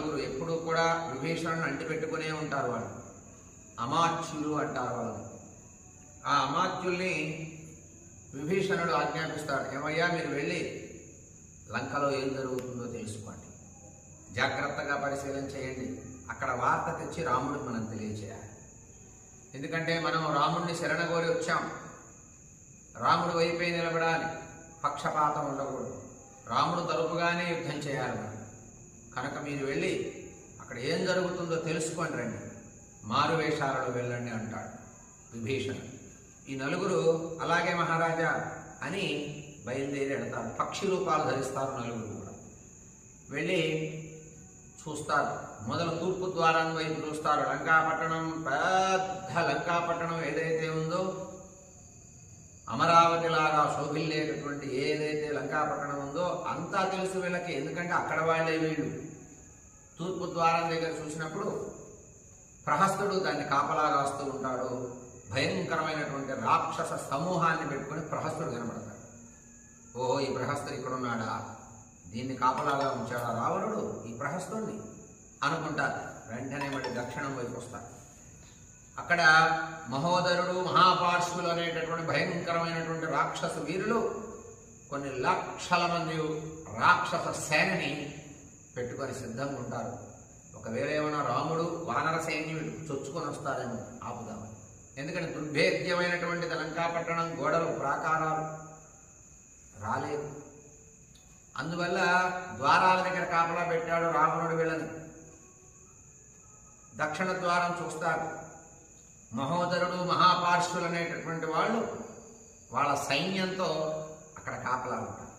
నలుగురు ఎప్పుడూ కూడా విభీషణను అంటిపెట్టుకునే ఉంటారు వాళ్ళు. అమాత్యులు అంటారు వాళ్ళు. ఆ అమాత్యుల్ని విభీషణుడు ఆజ్ఞాపిస్తాడు. ఏమయ్యా మీరు వెళ్ళి లంకలో ఏం జరుగుతుందో తెలుసుకోండి. జాగ్రత్తగా పరిశీలన చేయండి. అక్కడ వార్త తెచ్చి రాముడికి మనం తెలియచేయాలి. ఎందుకంటే మనం రాముడిని శరణగోరి వచ్చాం. రాముడు వైపే నిలబడాలి. పక్షపాతం ఉండకూడదు. రాముడు తరపుగానే యుద్ధం చేయాలి మనం. కనుక మీరు వెళ్ళి అక్కడ ఏం జరుగుతుందో తెలుసుకొని రండి. మారువేషాలలో వెళ్ళండి అంటాడు విభీషణుడు. ఈ నలుగురు అలాగే మహారాజా అని బయలుదేరి వెళ్తారు. పక్షి రూపాలు ధరిస్తారు నలుగురు కూడా. వెళ్ళి చూస్తారు. మొదలు తూర్పు ద్వారాన్ని వైపు చూస్తారు. లంకాపట్టణం పెద్ద లంకాపట్టణం ఏదైతే లంకాపట్టణం ఉందో అంతా తెలుసు వీళ్ళకి. ఎందుకంటే అక్కడ వాళ్ళే వీళ్ళు. తూర్పు ద్వారం దగ్గర చూసినప్పుడు ప్రహస్తుడు దాన్ని కాపలాగా వస్తూ ఉంటాడు. భయంకరమైనటువంటి రాక్షస సమూహాన్ని పెట్టుకొని ప్రహస్తుడు కనబడతాడు. ఓ ఈ ప్రహస్తుడు ఇక్కడ ఉన్నాడా దీన్ని కాపలాగా ఉంచాడా రావణుడు? ఈ ప్రహస్తుడిని అనుకుంటారు వెంటనే మళ్ళీ దక్షిణం వైపు వస్తారు అక్కడ మహోదరుడు మహాపార్శ్వులు అనేటటువంటి భయంకరమైనటువంటి రాక్షస వీరులు కొన్ని లక్షల మంది రాక్షస సేనని పెట్టుకొని సిద్ధంగా ఉంటారు. ఒకవేళ ఏమైనా రాముడు వానర సైన్యం చొచ్చుకొని వస్తారేమో ఆపుదామని. ఎందుకంటే దుర్భేద్యమైనటువంటి లంకాపట్టణం గోడలు ప్రాకారాలు రాలేదు. అందువల్ల ద్వారాల దగ్గర కాపలా పెట్టాడు రావణుడు వీళ్ళని. దక్షిణ ద్వారం చూస్తారు. మహోదరుడు మహాపార్శ్వులు అనేటటువంటి వాళ్ళు వాళ్ళ సైన్యంతో అక్కడ కాపలా ఉంటారు.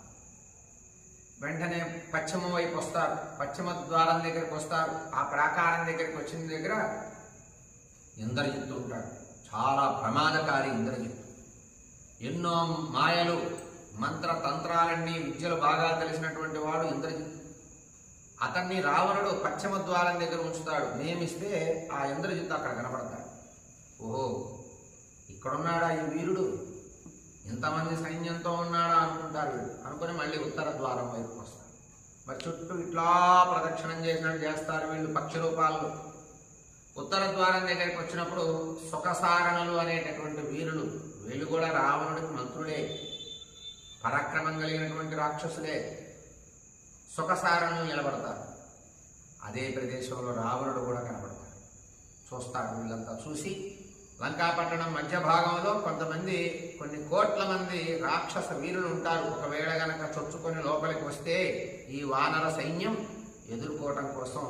వెంటనే పశ్చిమ వైపు వస్తారు. పశ్చిమ ద్వారం దగ్గరికి వస్తారు. ఆ ప్రాకారం దగ్గరికి వచ్చిన దగ్గర ఇంద్రజిత్తు ఉంటాడు. చాలా ప్రమాదకారి ఇంద్రజిత్తు. ఎన్నో మాయలు మంత్ర తంత్రాలన్నీ విద్యలు బాగా తెలిసినటువంటి వాడు ఇంద్రజిత్తు. అతన్ని రావణుడు పశ్చిమ ద్వారం దగ్గర ఉంచుతాడు. నియమిస్తే ఆ ఇంద్రజిత్తు అక్కడ కనబడతాడు ఓహో ఇక్కడున్నాడా ఈ వీరుడు? ఎంతమంది సైన్యంతో ఉన్నాడా అనుకుంటారు వీడు. అనుకుని మళ్ళీ ఉత్తర ద్వారం వైపు వస్తారు. మరి చుట్టూ ఇట్లా ప్రదక్షిణం చేసినట్టు చేస్తారు వీళ్ళు పక్షి రూపాలు. ఉత్తర ద్వారం దగ్గరికి వచ్చినప్పుడు సుఖసారణలు అనేటటువంటి వీరులు వీళ్ళు కూడా రావణుడికి మంత్రులే పరాక్రమం కలిగినటువంటి రాక్షసులే. సుఖసారణలు నిలబడతారు. అదే ప్రదేశంలో రావణుడు కూడా కనబడతాడు. చూస్తాడు వీళ్ళంతా చూసి లంకాపట్టణం మధ్య భాగంలో కొంతమంది కొన్ని కోట్ల మంది రాక్షస వీరులు ఉంటారు. ఒకవేళ గనక చొచ్చుకొని లోపలికి వస్తే ఈ వానర సైన్యం ఎదుర్కోవటం కోసం